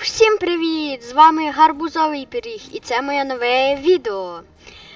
всім привіт! З вами Гарбузовий пиріг і це моє нове відео.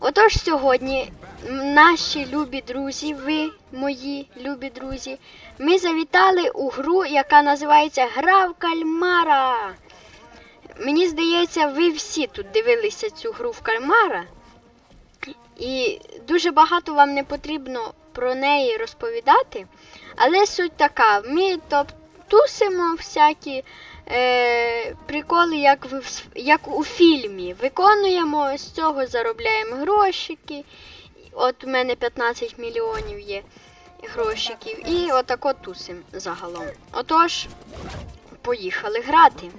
Отож, сьогодні наші любі друзі, ви, мої любі друзі, ми завітали у гру, яка називається Гра в кальмара. Мені здається, ви всі тут дивилися цю гру в кальмара. І дуже багато вам не потрібно про неї розповідати. Але суть така: ми то тусимо всякі е, приколи, як, в, як у фільмі. Виконуємо, з цього заробляємо грошики. От у мене 15 мільйонів є грошиків. І отако тусимо загалом. Отож, поїхали грати.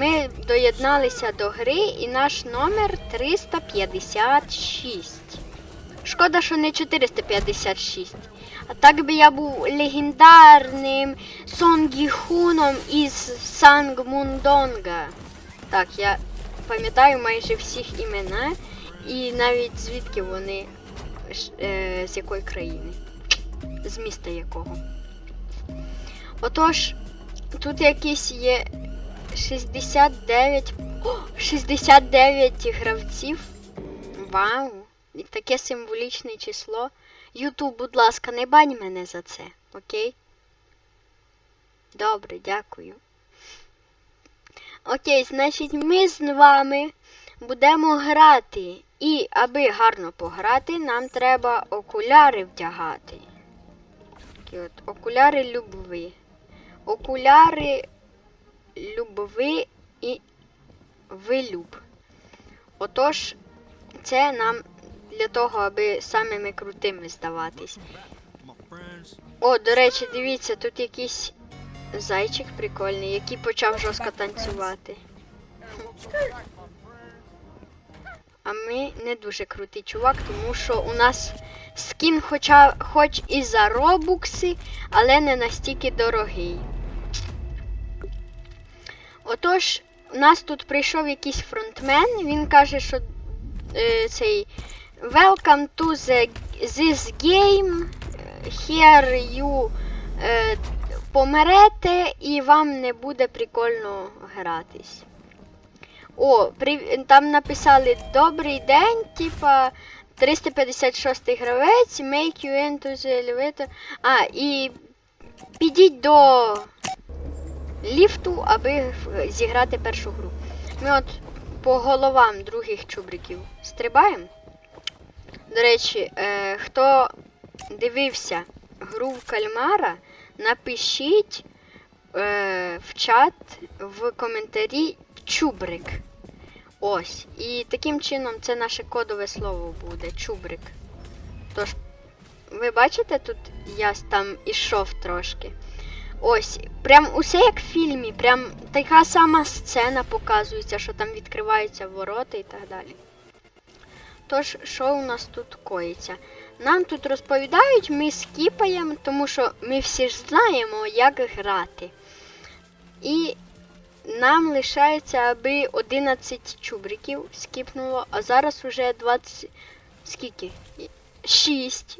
Ми доєдналися до гри і наш номер 356. Шкода, що не 456. А так би я був легендарним Сонгіхуном із Сангмундонга. Так, я пам'ятаю майже всіх імена і навіть звідки вони, е, з якої країни, з міста якого. Отож, тут якісь є 69. О, 69 гравців. Вау! І таке символічне число. Ютуб, будь ласка, не бань мене за це, окей? Добре, дякую. Окей, значить, ми з вами будемо грати. І аби гарно пограти, нам треба окуляри вдягати. Такі от окуляри любви. Окуляри любви і вилюб. Отож, це нам для того, аби самими крутими здаватись. О, до речі, дивіться, тут якийсь зайчик прикольний, який почав жорстко танцювати. А ми не дуже крутий чувак, тому що у нас скін хоча, хоч і за робукси, але не настільки дорогий. Отож, у нас тут прийшов якийсь фронтмен, він каже, що е, цей Welcome to the, this game. Here you е, помрете і вам не буде прикольно гратись. О, прив... там написали Добрий день, типа 356 гравець, make you into the elevator. А, і підіть до ліфту, аби зіграти першу гру. Ми от по головам других чубриків стрибаємо. До речі, е, хто дивився гру в кальмара, напишіть е, в чат в коментарі чубрик. Ось. І таким чином це наше кодове слово буде чубрик. Тож, ви бачите, тут я там ішов трошки. Ось, прям усе як в фільмі, прям така сама сцена показується, що там відкриваються ворота і так далі. Тож, що у нас тут коїться? Нам тут розповідають, ми скіпаємо, тому що ми всі ж знаємо, як грати. І нам лишається, аби 11 чубриків скіпнуло, а зараз уже 20. Скільки? 6.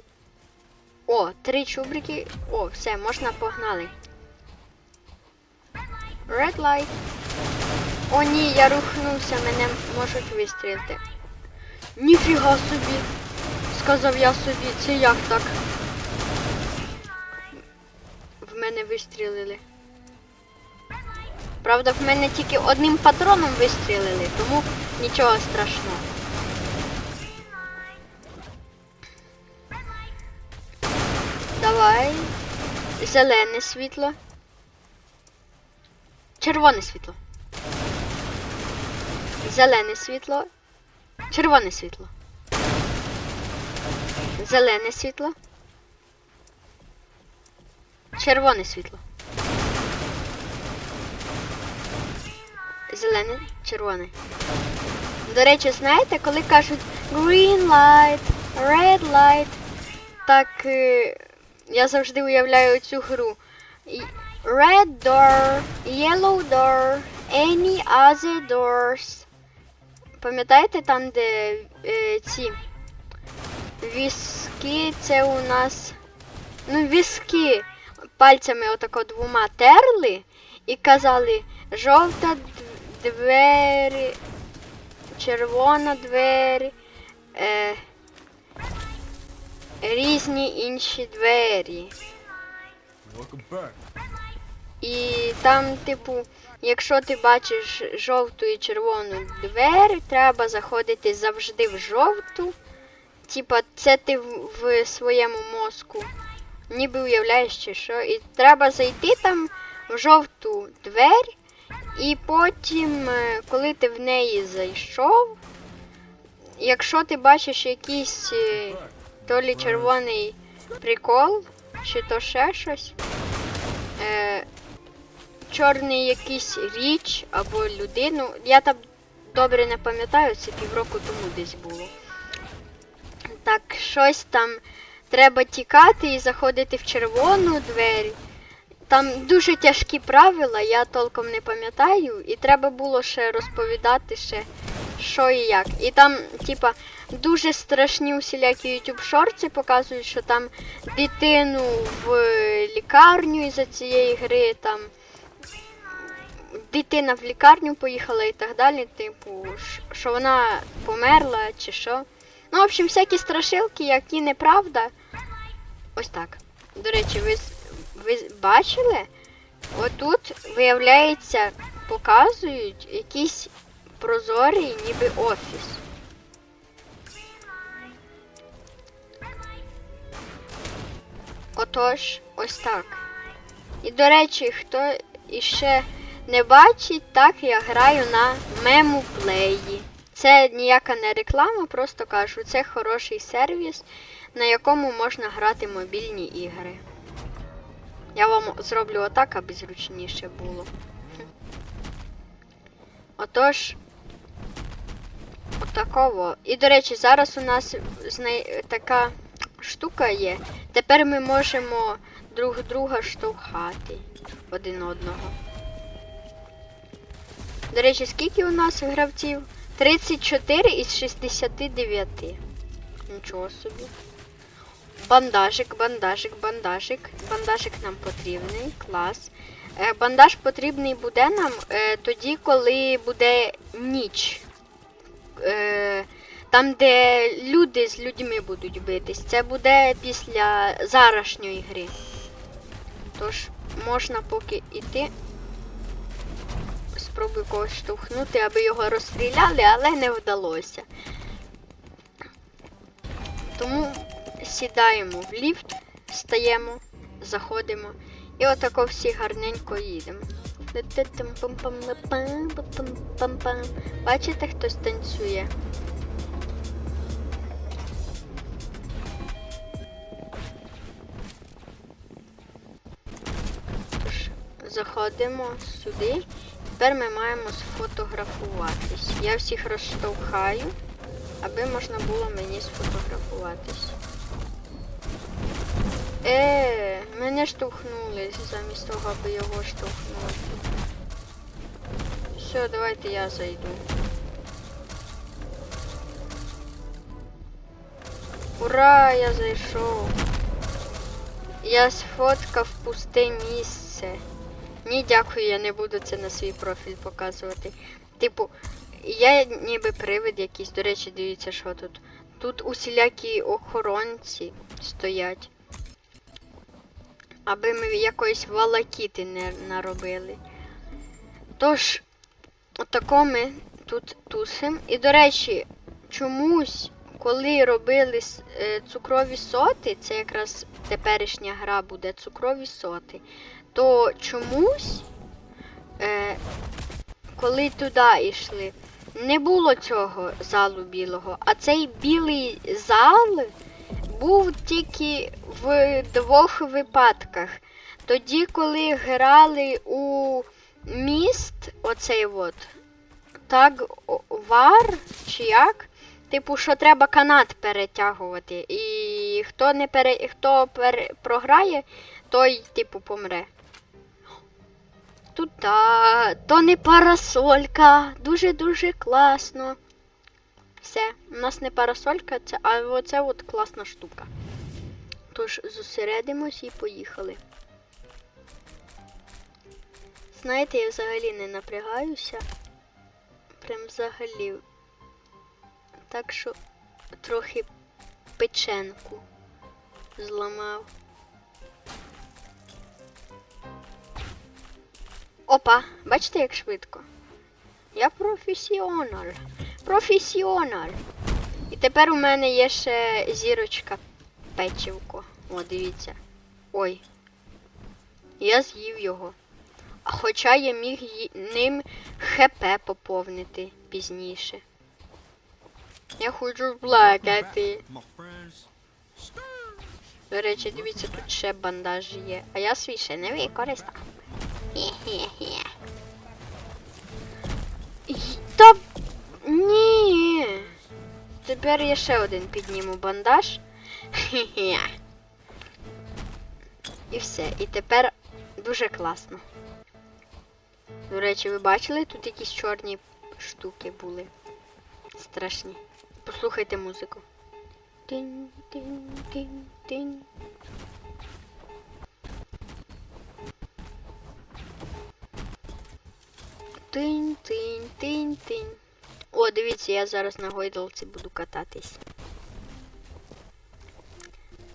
О, 3 чубрики. О, все, можна погнали. Red light. О, ні, я рухнувся, мене можуть вистрілити. Ніфіга собі. Сказав я собі, це як так? В мене вистрілили. Правда, в мене тільки одним патроном вистрілили, тому нічого страшного. Давай. Зелене світло. Червоне світло. Зелене світло. Червоне світло. Зелене світло. Червоне світло. Зелене, червоне. До речі, знаєте, коли кажуть green light, red light, так е, я завжди уявляю цю гру. Red door, yellow door, any other doors. Пам'ятаєте там, де е, ці віски, це у нас. Ну, віски пальцями отако двома терли, і казали жовта двері, червона двері, е, різні інші двері. І там, типу, якщо ти бачиш жовту і червону двері, треба заходити завжди в жовту. Типа, це ти в, своєму мозку ніби уявляєш чи що. І треба зайти там в жовту двері, і потім, е, коли ти в неї зайшов, якщо ти бачиш якийсь е, то лі червоний прикол, чи то ще щось. Е, чорний якийсь річ або людину. Я там добре не пам'ятаю, це півроку тому десь було. Так, щось там треба тікати і заходити в червону двері. Там дуже тяжкі правила, я толком не пам'ятаю, і треба було ще розповідати ще, що і як. І там, типа, дуже страшні усілякі YouTube шорти показують, що там дитину в лікарню із-за цієї гри, там дитина в лікарню поїхала і так далі, типу, що вона померла чи що. Ну, в общем, всякі страшилки, які неправда. Ось так. До речі, ви, ви бачили? Отут, виявляється, показують якийсь прозорий ніби офіс. Отож, ось так. І до речі, хто іще не бачить, так я граю на мемуплеї. Це ніяка не реклама, просто кажу, це хороший сервіс, на якому можна грати мобільні ігри. Я вам зроблю отак, аби зручніше було. Отож, отаково. І до речі, зараз у нас така штука є. Тепер ми можемо друг друга штовхати один одного. До речі, скільки у нас гравців? 34 із 69. Нічого собі. Бандажик, бандажик, бандажик. Бандажик нам потрібний. Клас. Е, Бандаж потрібний буде нам е, тоді, коли буде ніч. Е, там, де люди з людьми будуть битись. Це буде після зарашньої гри. Тож, можна поки йти. Спробую когось штовхнути, аби його розстріляли, але не вдалося. Тому сідаємо в ліфт, стаємо, заходимо. І отако всі гарненько їдемо. Бачите, хтось танцює? Заходимо сюди. Тепер ми маємо сфотографуватись. Я всіх розштовхаю, аби можна було мені сфотографуватись. Е, мене штовхнули замість того, аби його штовхнути. Все, давайте я зайду. Ура, я зайшов. Я сфоткав пусте місце. Ні, дякую, я не буду це на свій профіль показувати. Типу, я ніби привид якийсь, до речі, дивіться, що тут. Тут усілякі охоронці стоять. Аби ми якоїсь валакіти не наробили. Тож, отако ми тут тусим. І, до речі, чомусь, коли робили е, цукрові соти, це якраз теперішня гра буде цукрові соти, то чомусь, е, коли туди йшли, не було цього залу білого, а цей білий зал був тільки в двох випадках. Тоді, коли грали у міст, оцей от, так вар чи як, типу, що треба канат перетягувати. І хто не пере... хто пере... програє, той, типу, помре. Та, то не парасолька. Дуже-дуже класно. Все, у нас не парасолька, це, а оце от класна штука. Тож зосередимось і поїхали. Знаєте, я взагалі не напрягаюся. Прям взагалі. Так що трохи печенку зламав. Опа, бачите, як швидко? Я професіонал. Професіонал. І тепер у мене є ще зірочка печивко. О, дивіться. Ой. Я з'їв його. А хоча я міг ним ХП поповнити пізніше. Я хочу плакати. До речі, дивіться, тут ще бандаж є. А я свій ще не використав. Та ні. Тепер я ще один підніму бандаж. І все. І тепер дуже класно. До речі, ви бачили, тут якісь чорні штуки були. Страшні. Послухайте музику. Тинь, тинь, тинь, тинь. Тинь, тинь, тинь, тинь. О, дивіться, я зараз на гойдалці буду кататись.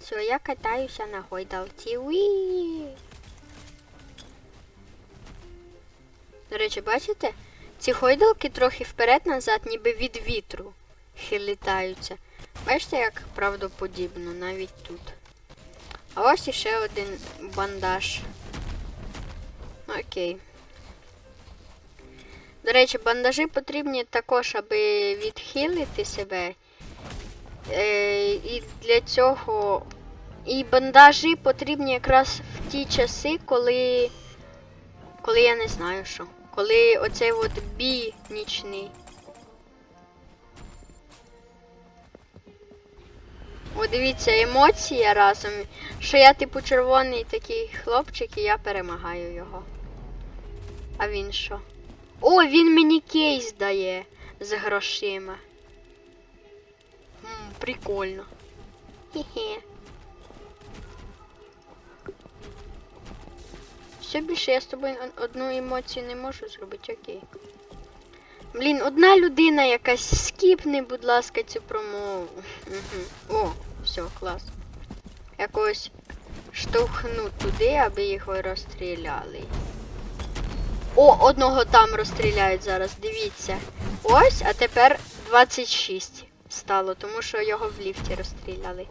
Все, я катаюся на гойдалці. До речі, бачите? Ці гойдалки трохи вперед-назад, ніби від вітру хилітаються. Бачите, як правдоподібно навіть тут. А ось іще один бандаж. Окей. До речі, бандажі потрібні також, аби відхилити себе. Е, і для цього. І бандажі потрібні якраз в ті часи, коли. Коли я не знаю що. Коли оцей от бій нічний. О, дивіться, емоція разом. Що я, типу, червоний такий хлопчик, і я перемагаю його. А він що? О, він мені кейс дає з грошима. М, прикольно. Хе-хе. Все більше я з тобою одну емоцію не можу зробити, окей. Блін, одна людина якась скіпни, будь ласка, цю промову. О, все, клас. Якось штовхну туди, аби його розстріляли. О, одного там розстріляють зараз, дивіться. Ось, а тепер 26 стало, тому що його в ліфті розстріляли.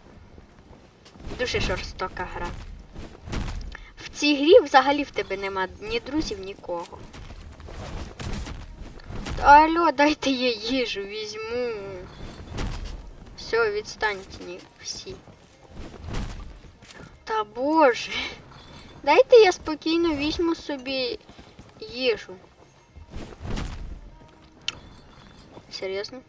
Дуже жорстока гра. В цій грі взагалі в тебе нема ні друзів, нікого. Алло, дайте я їжу візьму. Все, відстаньте ні, всі. Та боже. Дайте я спокійно візьму собі їжу. Серйозно?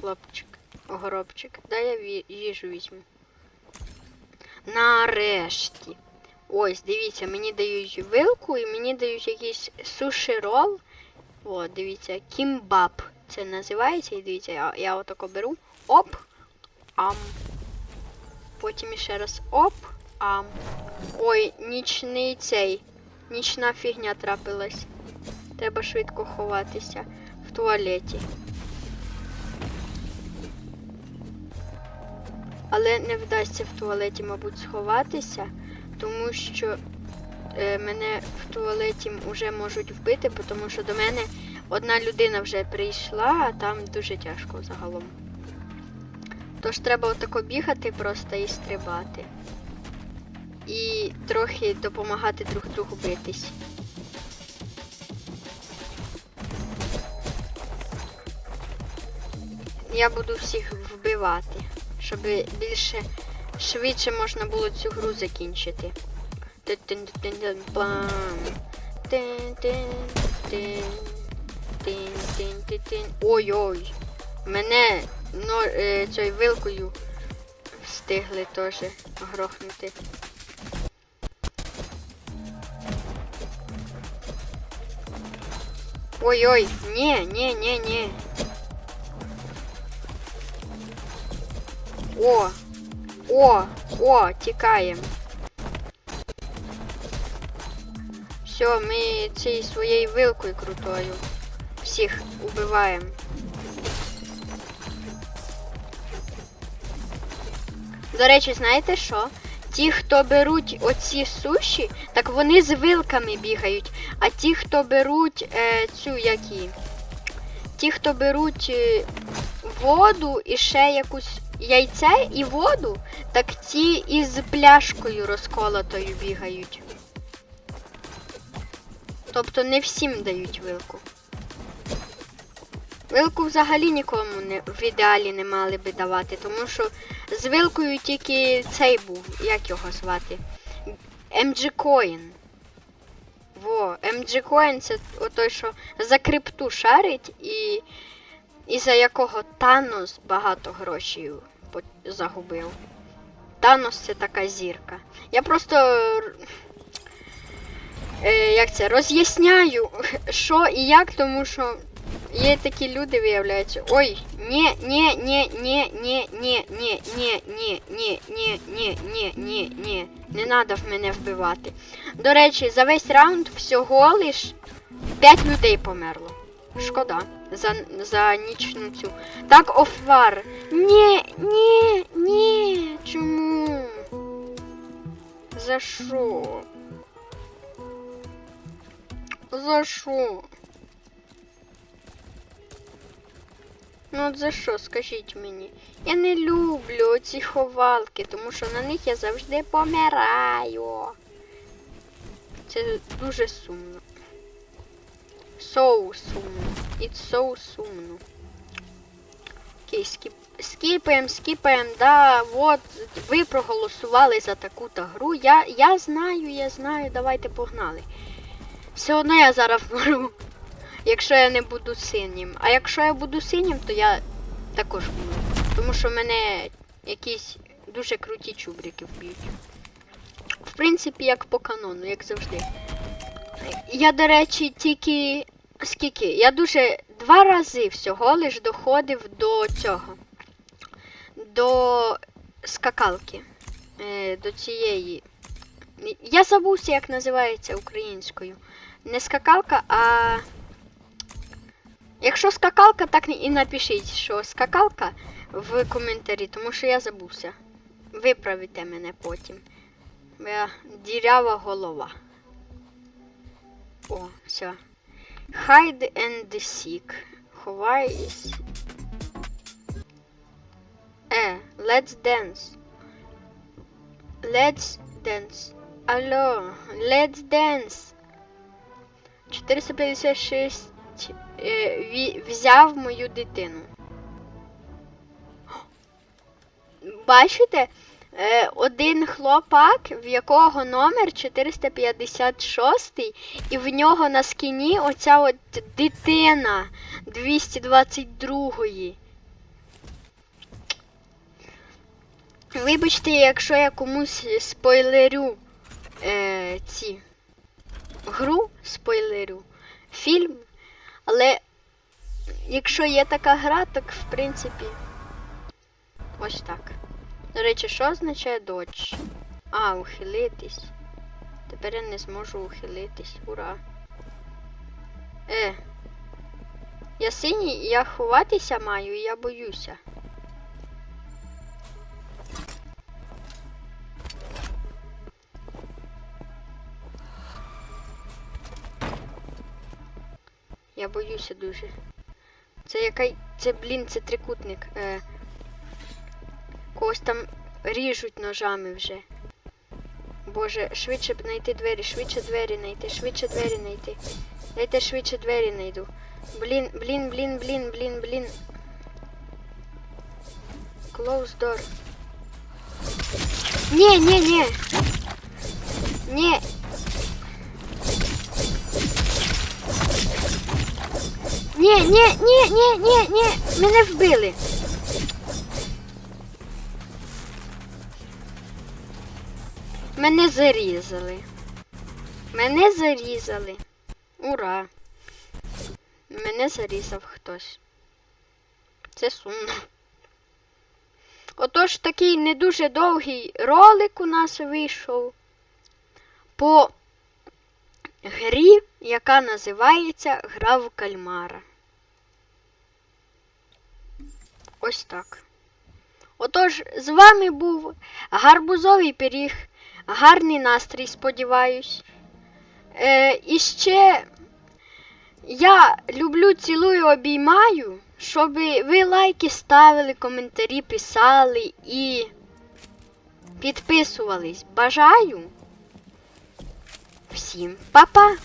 Хлопчик, огоробчик, дай я їжу візьму. Нарешті. Ось, дивіться, мені дають вилку і мені дають якийсь суші рол. О, дивіться, кімбаб. Це називається. І дивіться, я, я отако беру. Оп. Ам. Потім іще раз оп. Ам. Ой, нічний цей. Нічна фігня трапилась. Треба швидко ховатися в туалеті. Але не вдасться в туалеті, мабуть, сховатися, тому що е, мене в туалеті вже можуть вбити, тому що до мене одна людина вже прийшла, а там дуже тяжко загалом. Тож треба отако бігати просто і стрибати. І трохи допомагати друг другу битись. Я буду всіх вбивати, щоб більше швидше можна було цю гру закінчити. Ой-ой. Мене но, цією вилкою встигли теж грохнути. Ой-ой, ні, ні, ні, ні. О! О! О! Тікаємо. Все, ми цією своєю вилкою крутою. Всіх убиваємо. До речі, знаєте що? Ті, хто беруть оці суші, так вони з вилками бігають. А ті, хто беруть е, цю які. Ті, хто беруть е, воду і ще якусь яйце і воду, так ті із пляшкою розколотою бігають. Тобто не всім дають вилку. Вилку взагалі нікому не, в ідеалі не мали би давати, тому що з вилкою тільки цей був, як його звати? MG Coin. Во, MG Coin це той, що за крипту шарить і, і за якого Танос багато грошей загубив. Танос це така зірка. Я просто. Е, як це, роз'ясняю, що і як, тому що є такі люди, виявляються. Ой, ні, ні, ні, ні, ні, ні, ні, ні, ні, ні, ні, ні, ні, ні, ні. Не треба в мене вбивати. До речі, за весь раунд всього лиш 5 людей померло. Шкода. За, за нічну цю. Так, офвар. Ні, ні, ні. Чому? За що? За що? Ну от за що, скажіть мені? Я не люблю ці ховалки, тому що на них я завжди помираю. Це дуже сумно. So сумно. It's so сумно. Окей, скіп... скіпаємо, скіпаємо, да, от, ви проголосували за таку-то гру. Я, я знаю, я знаю, давайте погнали. Все одно я зараз вмру. Якщо я не буду синім. А якщо я буду синім, то я також вмру. Тому що мене якісь дуже круті чубрики вб'ють. В принципі, як по канону, як завжди. Я, до речі, тільки. Скільки? Я дуже два рази всього лиш доходив до цього. До скакалки. Е, до цієї. Я забувся, як називається українською. Не скакалка, а. Якщо скакалка, так і напишіть, що скакалка в коментарі, тому що я забувся. Виправите мене потім. Моя дірява голова. О, все. Hide and seek. Ховайся. Е, let's dance. Let's dance. Алло, let's dance. 456 е, взяв мою дитину. Бачите? Е, один хлопак, в якого номер 456, і в нього на скіні оця от дитина 222-ї. Вибачте, якщо я комусь спойлерю е, ці гру, спойлерю, фільм, але якщо є така гра, так в принципі ось так. До речі, що означає додж? А, ухилитись. Тепер я не зможу ухилитись. Ура. Е. Я синій, я ховатися маю, і я боюся. Я боюся дуже. Це який. Це, блін, це трикутник. Е, когось там ріжуть ножами вже. Боже, швидше б знайти двері, швидше двері знайти, швидше двері знайти. Дайте швидше двері знайду. Блін, блін, блін, блін, блін, блін. Close door. Ні, ні, ні. Ні. Ні, ні, ні, ні, ні, ні. Мене вбили. Мене зарізали. Мене зарізали. Ура. Мене зарізав хтось. Це сумно. Отож, такий не дуже довгий ролик у нас вийшов по грі, яка називається Гра в кальмара. Ось так. Отож, з вами був гарбузовий пиріг. Гарний настрій, сподіваюсь. Е, і ще я люблю, цілую, обіймаю, щоб ви лайки ставили, коментарі писали і підписувались. Бажаю всім па-па!